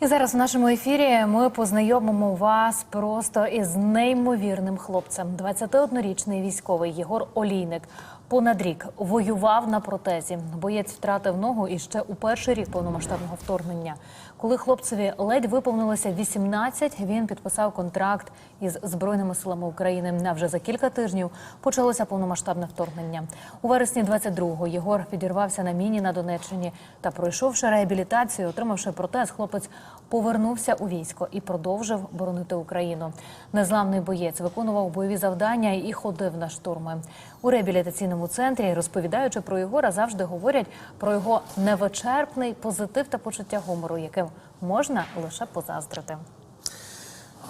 І зараз в нашому ефірі ми познайомимо вас просто із неймовірним хлопцем. 21-річний військовий Єгор Олійник понад рік воював на протезі. Боєць втратив ногу і ще у перший рік повномасштабного вторгнення. Коли хлопцеві ледь виповнилося 18, він підписав контракт із збройними силами України. А вже за кілька тижнів почалося повномасштабне вторгнення. У вересні 22-го Єгор підірвався на міні на Донеччині та, пройшовши реабілітацію, отримавши протез, хлопець повернувся у військо і продовжив боронити Україну. Незламний боєць виконував бойові завдання і ходив на штурми. У реабілітаційному центрі, розповідаючи про Єгора, завжди говорять про його невичерпний позитив та почуття гумору, яким можна лише позаздрити.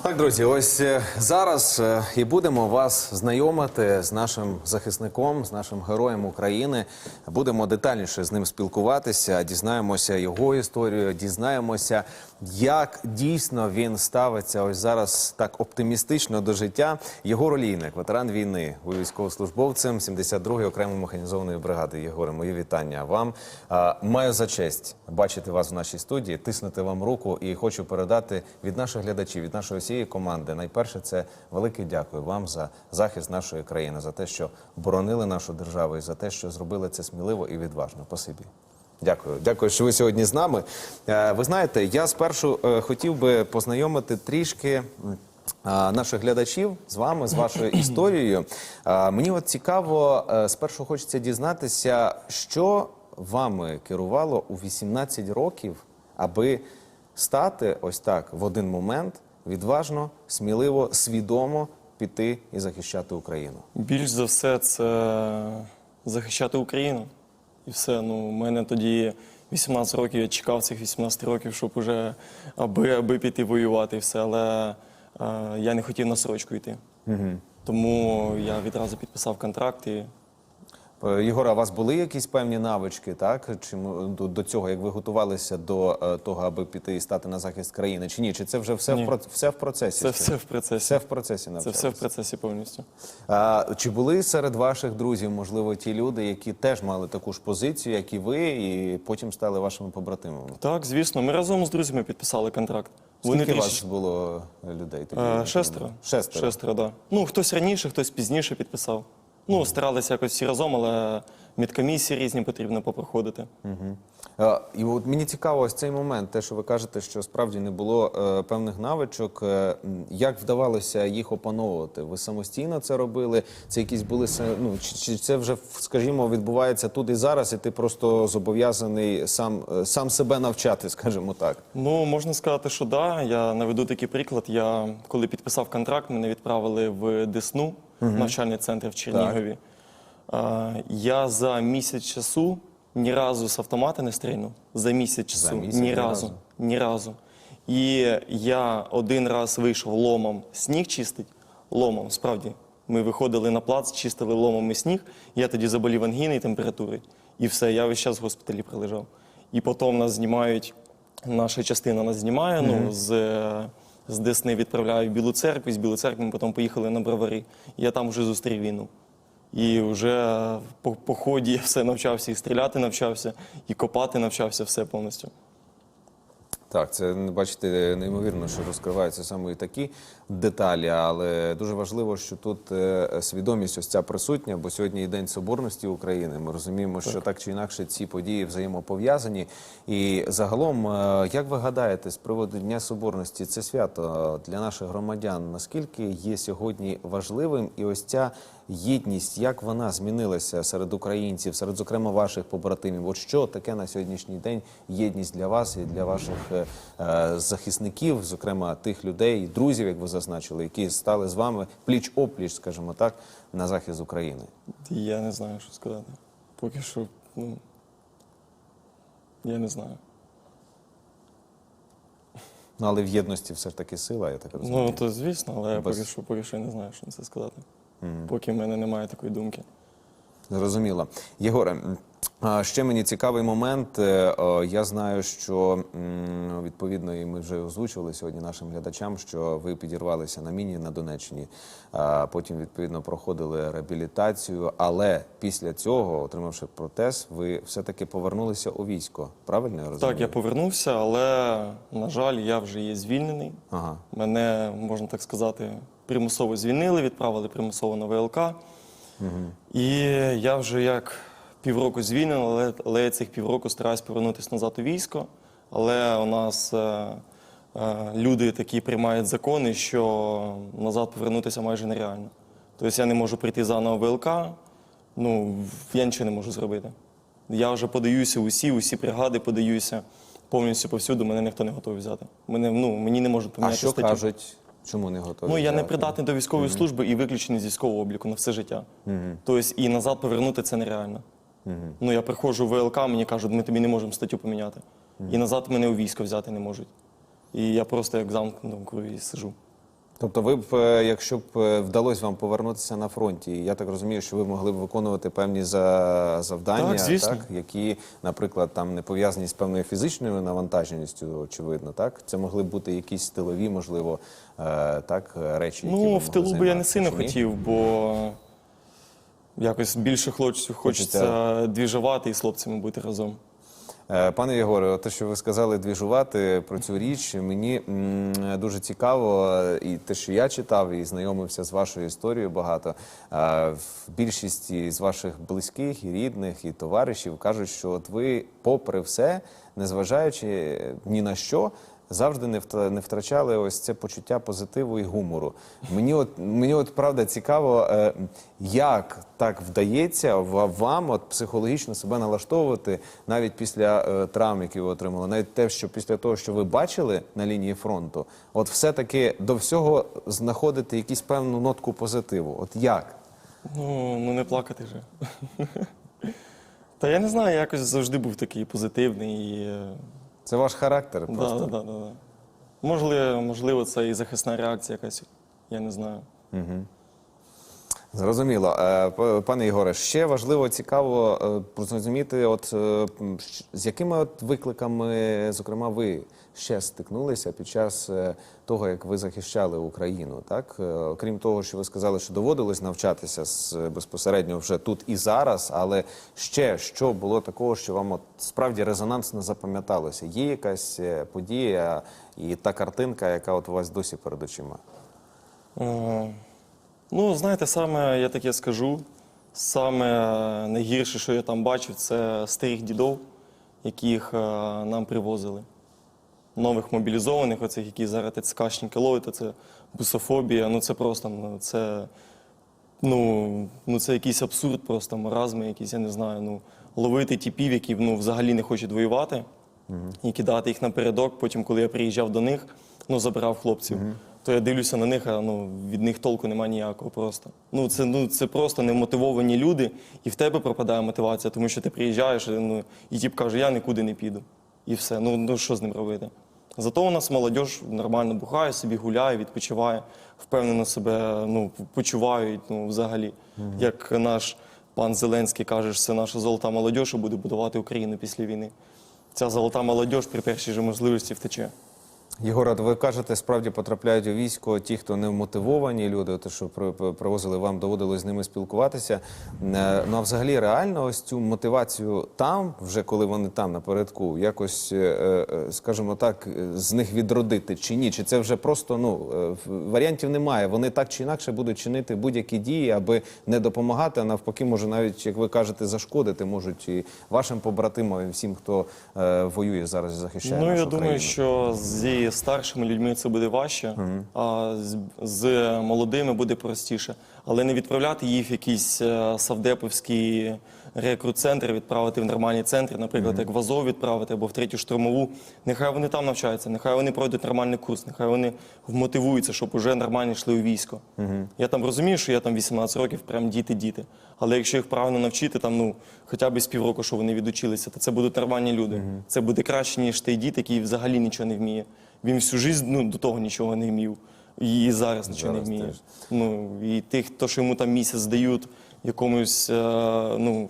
Так, друзі, ось е, зараз е, і будемо вас знайомити з нашим захисником, з нашим героєм України. Будемо детальніше з ним спілкуватися, дізнаємося його історію, дізнаємося, як дійсно він ставиться ось зараз так оптимістично до життя. Єгор Олійник, ветеран війни, ви військовослужбовцем 72-ї окремої механізованої бригади. Єгоре, мої вітання вам. Маю за честь бачити вас в нашій студії, тиснути вам руку і хочу передати від наших глядачів, від нашої всієї команди. Найперше, це велике дякую вам за захист нашої країни, за те, що боронили нашу державу і за те, що зробили це сміливо і відважно. Спасибі. Дякую, дякую, що ви сьогодні з нами. Е, Ви знаєте, я спершу е, хотів би познайомити трішки. Наших глядачів з вами, з вашою історією. Мені от цікаво, е, спершу хочеться дізнатися, що вами керувало у 18 років, аби стати ось так в один момент відважно, сміливо, свідомо піти і захищати Україну. Більш за все, це захищати Україну. І все. Ну, у мене тоді 18 років, я чекав цих 18 років, щоб уже аби, аби піти воювати і все. Але е, я не хотів на срочку йти. Тому я відразу підписав контракт і Єгора, у вас були якісь певні навички, так? Чи до, цього, як ви готувалися до е, того, аби піти і стати на захист країни, чи ні? Чи це вже все, Ні. в, про- все в процесі? це все в процесі. Все в процесі Це все в процесі повністю. А, чи були серед ваших друзів, можливо, ті люди, які теж мали таку ж позицію, як і ви, і потім стали вашими побратимами? Так, звісно, ми разом з друзями підписали контракт. Скільки трішки- вас було людей тоді? Е, Шестеро. Шестеро. Шестеро, да. Ну, хтось раніше, хтось пізніше підписав. Ну, старалися якось всі разом, але медкомісії різні потрібно попроходити. Е, І от мені цікаво ось цей момент, те, що ви кажете, що справді не було е, певних навичок. Е, як вдавалося їх опановувати? Ви самостійно це робили? Це якісь були ну, чи, чи це вже, скажімо, відбувається тут і зараз, і ти просто зобов'язаний сам, е, сам себе навчати, скажімо так. Ну, можна сказати, що да. Я наведу такий приклад. Я коли підписав контракт, мене відправили в Десну, навчальний центр в Чернігові. Е, я за місяць часу ні разу з автомата не стрільнув. За місяць часу місяць ні ні разу. разу? Ні разу. І я один раз вийшов ломом сніг чистить, ломом, справді. Ми виходили на плац, чистили ломом і сніг. Я тоді заболів ангіною температурою. І все, я весь час в госпіталі пролежав. І потім нас знімають, наша частина нас знімає, ну, з, з Десни відправляю в Білу церкву, з Білої церкви ми потім поїхали на Бровари. Я там вже зустрів війну. І вже по, по ході я все навчався і стріляти навчався, і копати навчався все повністю. Так, це бачите, неймовірно, що розкриваються саме і такі деталі, але дуже важливо, що тут е, свідомість ось ця присутня, бо сьогодні і День Соборності України. Ми розуміємо, що так чи інакше ці події взаємопов'язані. І загалом, е, як ви гадаєте, з приводу Дня Соборності, це свято для наших громадян наскільки є сьогодні важливим, і ось ця єдність, як вона змінилася серед українців, серед зокрема ваших побратимів? От що таке на сьогоднішній день єдність для вас і для ваших е, захисників, зокрема тих людей, друзів, як ви зазначили, які стали з вами пліч опліч, скажімо так, на захист України? Я не знаю, що сказати. Поки що, ну. Я не знаю. Ну але в єдності все ж таки сила, я так розумію. Ну, то звісно, але я Без- поки що, поки що не знаю, що на це сказати. Поки в мене немає такої думки. Зрозуміло. Єгоре, Ще мені цікавий момент. Е, Я знаю, що відповідно, і ми вже озвучували сьогодні нашим глядачам, що ви підірвалися на міні на Донеччині. Потім відповідно проходили реабілітацію. Але після цього, отримавши протез, ви все-таки повернулися у військо. Правильно я розумію? Так, я повернувся, але, на жаль, я вже є звільнений. Ага. Мене, можна так сказати, примусово звільнили, відправили примусово на ВЛК. І я вже як півроку звільнений, але, але я цих півроку стараюсь повернутися назад у військо. Але у нас е, е, люди такі приймають закони, що назад повернутися майже нереально. Тобто я не можу прийти заново в ВЛК, ну я нічого не можу зробити. Я вже подаюся усі, усі бригади подаюся повністю повсюду, мене ніхто не готовий взяти. Мене, ну, мені не можуть А що статтю. кажуть? Чому не готові? Ну, я не придатний до військової служби і виключений з військового обліку на все життя. Тобто і назад повернути це нереально. Ну, я приходжу в ВЛК, мені кажуть, ми тобі не можемо статтю поміняти. І назад мене у військо взяти не можуть. І я просто як замкнутому кругі сижу. Тобто, ви б, е, якщо б е, вдалося вам повернутися на фронті, я так розумію, що ви могли б виконувати певні завдання, Так, звісно. які, наприклад, там не пов'язані з певною фізичною навантаженістю, очевидно, так? Це могли б бути якісь тилові, можливо, е, так, речі, які ви Ну, в тилу би я не сильно хотів, бо якось більше хлопців хочеться двіжувати і з хлопцями бути разом. Е, Пане Єгоре, те, що ви сказали двіжувати про цю річ, мені дуже цікаво, е, і те, що я читав і знайомився з вашою історією багато. Е, в Більшість з ваших близьких і рідних і товаришів кажуть, що от ви, попри все, незважаючи ні на що. Завжди не втра- не втрачали ось це почуття позитиву і гумору. Мені от мені от правда цікаво, е, як так вдається вам от психологічно себе налаштовувати навіть після е, травм, які ви отримали, навіть те, що після того, що ви бачили на лінії фронту, от все-таки до всього знаходити якусь певну нотку позитиву. От як? Ну, ну не плакати же. Та я не знаю, якось завжди був такий позитивний. Е, Це ваш характер просто. да, да, да, да. Можливо, можливо, це і захисна реакція якась, я не знаю. Зрозуміло. Е, Пане Ігоре, ще важливо цікаво е, зрозуміти, от е, з якими от викликами, зокрема, ви ще стикнулися під час того, як ви захищали Україну. Так, окрім того, що ви сказали, що доводилось навчатися з безпосередньо вже тут і зараз, але ще що було такого, що вам от справді резонансно запам'яталося? Є якась подія і та картинка, яка от у вас досі перед очима? Е, Ну, знаєте, саме я таке скажу. Саме найгірше, що я там бачив, це старих дідов, яких е, нам привозили. Нових мобілізованих, оцих, які зараз ТЦКшники ловить, це бусофобія. Ну це просто ну, це, ну, ну, це якийсь абсурд, просто маразми, якісь, я не знаю. Ну, ловити тіпів, які ну, взагалі не хочуть воювати, і кидати їх напередок. Потім, коли я приїжджав до них, ну, забирав хлопців, то я дивлюся на них, а ну, від них толку немає ніякого просто. Ну, це, ну, це просто немотивовані люди, і в тебе пропадає мотивація, тому що ти приїжджаєш, ну, і тіп каже, я нікуди не піду. І все. Ну, ну що з ним робити? Зато у нас молодь нормально бухає, собі гуляє, відпочиває, впевнено себе ну, почувають ну, взагалі. Як наш пан Зеленський каже, що це наша золота молодь, що буде будувати Україну після війни. Ця золота молодь при першій же можливості втече. Єгора, ви кажете, справді потрапляють у військо ті, хто не вмотивовані люди, те, що при- при- привозили вам, доводилось з ними спілкуватися. Е, Ну а взагалі реально ось цю мотивацію там, вже коли вони там напередку, якось, е, е, скажімо так, з них відродити чи ні? Чи це вже просто ну варіантів немає? Вони так чи інакше будуть чинити будь-які дії, аби не допомагати, а навпаки, може навіть, як ви кажете, зашкодити можуть і вашим побратимам, і всім, хто воює зараз і захищає Ну, нашу я думаю, країну. що зі старшими людьми це буде важче, а з, з молодими буде простіше. Але не відправляти їх в якийсь е, савдеповський рекрут-центр, відправити в нормальні центри, наприклад, як в Азов відправити або в третю штурмову. Нехай вони там навчаються, нехай вони пройдуть нормальний курс, нехай вони вмотивуються, щоб уже нормально йшли у військо. Я там розумію, що я там 18 років, прям діти-діти. Але якщо їх правильно навчити, там ну хоча б з півроку, що вони відучилися, то це будуть нормальні люди. Це буде краще, ніж той дід, який взагалі нічого не вміє. Він всю життя ну, до того нічого не вмів. І зараз нічого Зараз не вміє. теж. Ну, і тих, хто що йому там місяць дають якомусь, е, ну,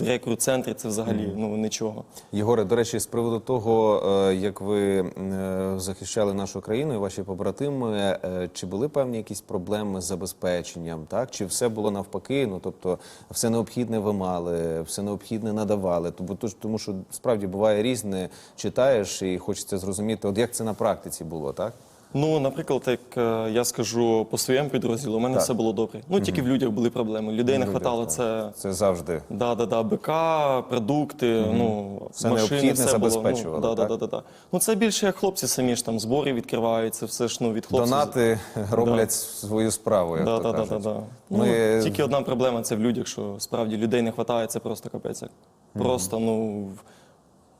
рекрут центрі це взагалі ну нічого. Єгоре, до речі, з приводу того, е, як ви е, захищали нашу країну і ваші побратими, е, чи були певні якісь проблеми з забезпеченням? Так чи все було навпаки? Ну тобто, все необхідне ви мали, все необхідне надавали. Тому тож- тому, що справді буває різне, читаєш і хочеться зрозуміти, от як це на практиці було, так? Ну, наприклад, як е, я скажу по своєму підрозділу, у мене все було добре. Ну тільки в людях були проблеми. Людей не Людях, хватало. так. Це Це завжди. Да, да, да, БК, продукти, ну, Все машини, необхідне все було. забезпечували, Ну, да, так? да, да, да, ну, це більше як хлопці самі ж там збори відкриваються, все ж ну, від хлопців. Донати роблять свою справу, як Да, то да, да, кажуть. да, да. Ну, Ми Тільки одна проблема це в людях, що справді людей не вистачає, це просто капець. як. Просто, ну, в-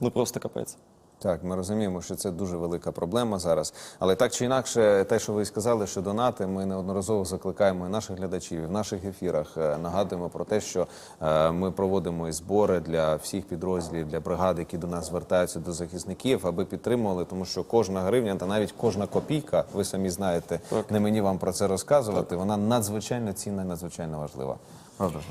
ну просто капець. Так, ми розуміємо, що це дуже велика проблема зараз. Але так чи інакше, те, що ви сказали, що донати, ми неодноразово закликаємо і наших глядачів і в наших ефірах. е, Нагадуємо про те, що е, ми проводимо і збори для всіх підрозділів, для бригад, які до нас звертаються до захисників, аби підтримували, тому що кожна гривня та навіть кожна копійка, ви самі знаєте, не мені вам про це розказувати. Вона надзвичайно цінна, і надзвичайно важлива.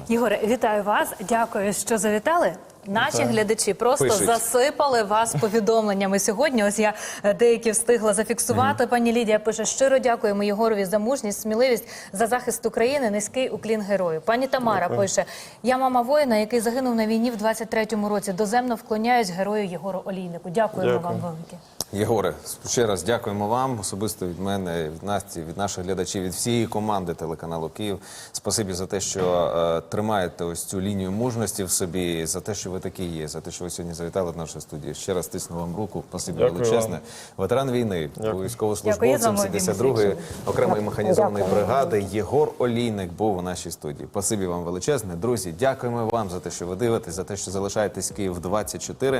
Єгоре, вітаю вас. Дякую, що завітали. Наші глядачі просто Пишуть. засипали вас повідомленнями сьогодні. Ось я деякі встигла зафіксувати. Пані Лідія пише: щиро дякуємо Єгорові за мужність, сміливість за захист України. Низький уклін герою. Пані Тамара пише: Я мама воїна, який загинув на війні в 23-му році. Доземно вклоняюсь герою Єгору Олійнику. Дякуємо Дякую. вам велике. Єгоре, ще раз дякуємо вам особисто від мене, від Насті, від наших глядачів, від всієї команди телеканалу Київ. Спасибі за те, що е, тримаєте ось цю лінію мужності в собі, за те, що ви такі є, за те, що ви сьогодні завітали в нашу студію. Ще раз тисну вам руку. Спасибі Дякую величезне. вам. Ветеран війни, військовослужбовцем 72-ї окремої механізованої бригади Єгор Олійник був у нашій студії. Спасибі вам величезне. Друзі, дякуємо вам за те, що ви дивитесь, за те, що залишаєтесь Київ 24.